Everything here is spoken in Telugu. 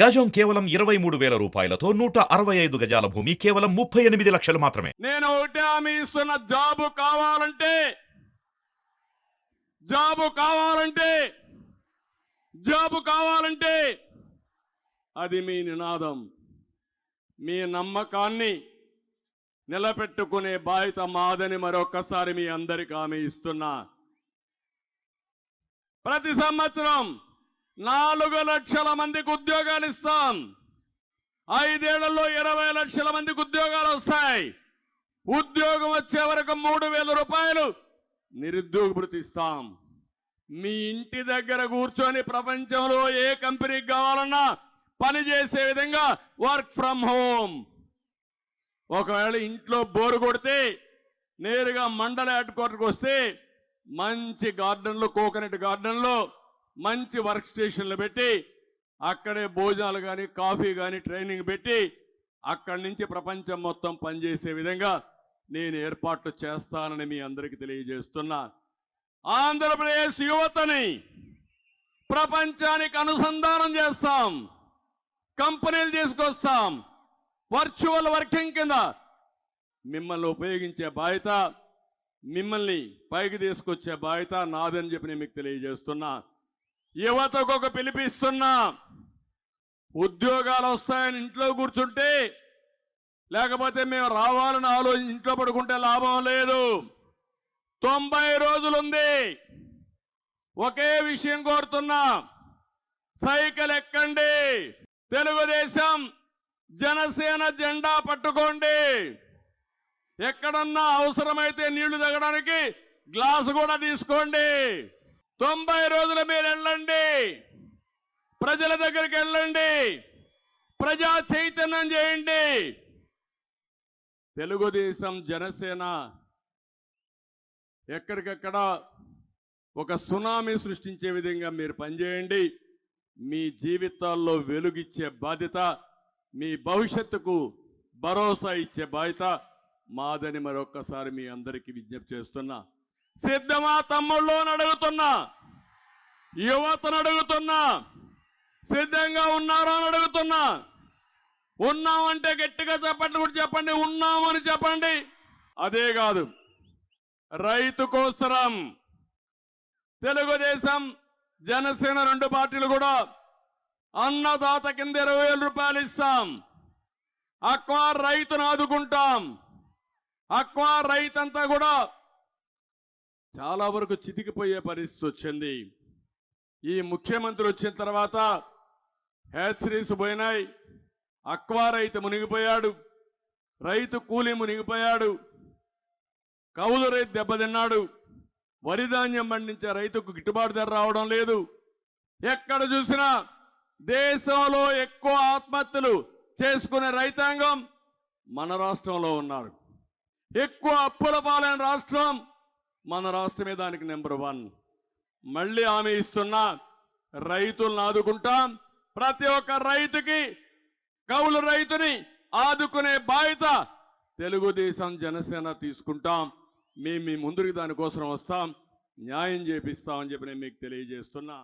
గజం కేవలం ఇరవై మూడు వేల రూపాయలతో నూట అరవై ఐదు గజాల భూమి కేవలం ముప్పై ఎనిమిది లక్షలు మాత్రమే. నేను ఒకటే హామీ ఇస్తున్న జాబు కావాలంటే జాబు కావాలంటే జాబు కావాలంటే అది మీ నినాదం. మీ నమ్మకాన్ని నిలబెట్టుకునే బాధ్యత మాదని మరొకసారి మీ అందరికి హామీ ఇస్తున్నా. ప్రతి సంవత్సరం నాలుగు లక్షల మందికి ఉద్యోగాలు ఇస్తాం. ఐదేళ్ళలో ఇరవై లక్షల మందికి ఉద్యోగాలు వస్తాయి. ఉద్యోగం వచ్చే వరకు మూడు వేల రూపాయలు నిరుద్యోగ భృతి ఇస్తాం. మీ ఇంటి దగ్గర కూర్చొని ప్రపంచంలో ఏ కంపెనీకి కావాలన్నా పని చేసే విధంగా వర్క్ ఫ్రమ్ హోమ్. ఒకవేళ ఇంట్లో బోరు కొడితే నేరుగా మండల హెడ్ క్వార్టర్కి వస్తే మంచి గార్డెన్లో కోకోనట్ గార్డెన్లో మంచి వర్క్ స్టేషన్లు పెట్టి అక్కడే భోజనాలు కానీ కాఫీ కానీ ట్రైనింగ్ పెట్టి అక్కడి నుంచి ప్రపంచం మొత్తం పనిచేసే విధంగా నేను ఏర్పాట్లు చేస్తానని మీ అందరికీ తెలియజేస్తున్నా. ఆంధ్రప్రదేశ్ యువతని ప్రపంచానికి అనుసంధానం చేస్తాం. కంపెనీలు తీసుకొస్తాం. వర్చువల్ వర్కింగ్ కింద మిమ్మల్ని ఉపయోగించే బాధ్యత మిమ్మల్ని పైకి తీసుకొచ్చే బాధ్యత నాదని చెప్పి నేను మీకు తెలియజేస్తున్నా. యువతకు ఒక పిలిపిస్తున్నా. ఉద్యోగాలు వస్తాయని ఇంట్లో కూర్చుంటే లేకపోతే మేము రావాలని ఆలోచించి ఇంట్లో పడుకుంటే లాభం లేదు. తొంభై రోజులుంది. ఒకే విషయం కోరుతున్నా. సైకిల్ ఎక్కండి. తెలుగుదేశం జనసేన జెండా పట్టుకోండి. ఎక్కడన్నా అవసరమైతే నీళ్ళు తగ్గడానికి గ్లాసు కూడా తీసుకోండి. తొంభై రోజుల మీరు వెళ్ళండి. ప్రజల దగ్గరికి వెళ్ళండి. ప్రజా చైతన్యం చేయండి. తెలుగుదేశం జనసేన ఎక్కడికక్కడ ఒక సునామీ సృష్టించే విధంగా మీరు పనిచేయండి. మీ జీవితాల్లో వెలుగిచ్చే బాధ్యత మీ భవిష్యత్తుకు భరోసా ఇచ్చే బాధ్యత మాదని మరొక్కసారి మీ అందరికీ విజ్ఞప్తి చేస్తున్నా. సిద్ధమా తమ్ముళ్ళు అడుగుతున్నా. యువతను అడుగుతున్నా. సిద్ధంగా ఉన్నారా అని అడుగుతున్నా. ఉన్నామంటే గట్టిగా చెప్పండి కూడా చెప్పండి. ఉన్నామని చెప్పండి. అదే కాదు. రైతు కోసరం. తెలుగుదేశం జనసేన రెండు పార్టీలు కూడా అన్నదాత కింద ఇరవై వేల రూపాయలు ఇస్తాం. అక్వా రైతును ఆదుకుంటాం. అక్వా రైతంతా కూడా చాలా వరకు చితికిపోయే పరిస్థితి వచ్చింది. ఈ ముఖ్యమంత్రి వచ్చిన తర్వాత హ్యాచరీస్ పోయినాయి. అక్వా రైతు మునిగిపోయాడు. రైతు కూలి మునిగిపోయాడు. కౌలు రైతు దెబ్బతిన్నాడు. వరి ధాన్యం పండించే రైతుకు గిట్టుబాటు ధర రావడం లేదు. ఎక్కడ చూసినా దేశంలో ఎక్కువ ఆత్మహత్యలు చేసుకునే రైతాంగం మన రాష్ట్రంలో ఉన్నారు. ఎక్కువ అప్పుల పాలైన రాష్ట్రం మన రాష్ట్రమే దానికి నెంబర్ వన్. మళ్ళీ హామీ ఇస్తున్నా రైతులను ఆదుకుంటాం ప్రతి ఒక్క రైతుకి కౌలు రైతుని ఆదుకునే బాధ్యత తెలుగుదేశం జనసేన తీసుకుంటాం. మేము మీ ముందుకు దానికోసం వస్తాం. న్యాయం చేపిస్తామని చెప్పి నేను మీకు తెలియజేస్తున్నా.